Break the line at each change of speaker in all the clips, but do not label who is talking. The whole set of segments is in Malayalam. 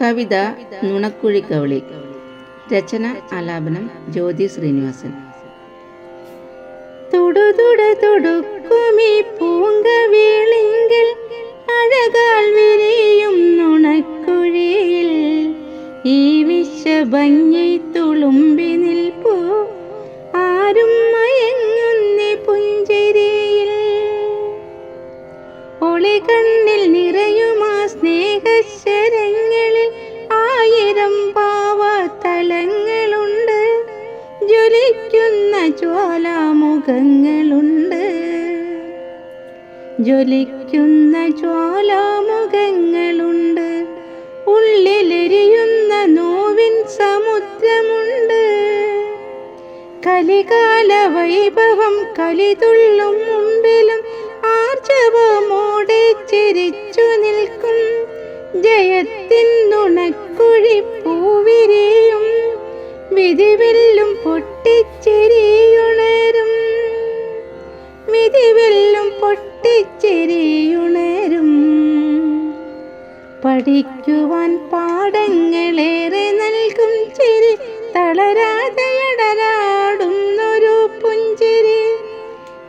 കവിത നുണക്കുഴിക്കവളി രചന ആലാപനം ജ്യോതി ശ്രീനിവാസൻ. തൊടുതുട തൊടുക്കുമി ഈ ആരും നിറയുമാ ജ്വാലാമുഖങ്ങളുണ്ട്. ജ്വലിക്കുന്ന ജ്വാലാമുഖങ്ങളുണ്ട്. ഉള്ളിലെരിയുന്ന നോവിൻ സമുദ്രമുണ്ട്. കലികാല വൈഭവം കലിതുള്ളും മുമ്പിലും ആർജവമോടെ ചിരിച്ചു നിൽക്കും. ജയത്തിൻ നുണക്കുഴി പൂവിരിയും. വിധിവില്ലും പൊട്ടിച്ചെരിയുണരും പഠിക്കുവാൻ പാഠങ്ങളേറെ നൽകും ചിരി. തളരാതെയടലാടുന്നൊരു പുഞ്ചിരി.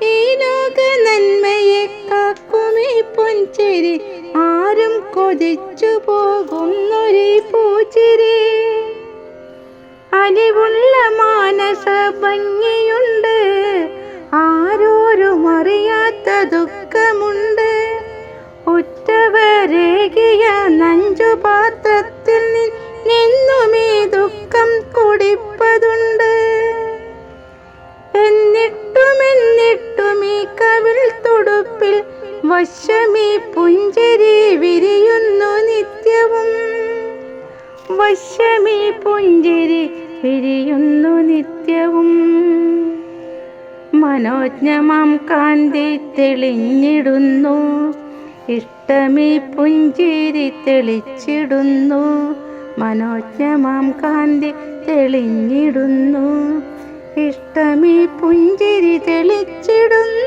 ഈ ലോക നന്മയെ കാക്കുമീ പുഞ്ചിരി. ആരും കൊതിച്ചു പോകുന്നൊരു പൂച്ചിരി. അലിവുള്ള പാത്രത്തിൽ നിന്നും ഈ ദുഃഖം കുടിപ്പതുണ്ട്. എന്നിട്ടും എന്നിട്ടും ഈ കവിൾ തുടുപ്പിൽ വശമീ പുഞ്ചരി വിരിയുന്നു നിത്യവും. വശമീ പുഞ്ചിരി വിരിയുന്നു നിത്യവും. മനോജ്ഞമാം കാന്തി തെളിഞ്ഞിടുന്നു. ഇഷ്ടമീ പുഞ്ചിരി തെളിച്ചിടുന്നു. മനോജ്ഞമാം കാന്തി തെളിഞ്ഞിടുന്നു. ഇഷ്ടമീ പുഞ്ചിരി തെളിച്ചിടുന്നു.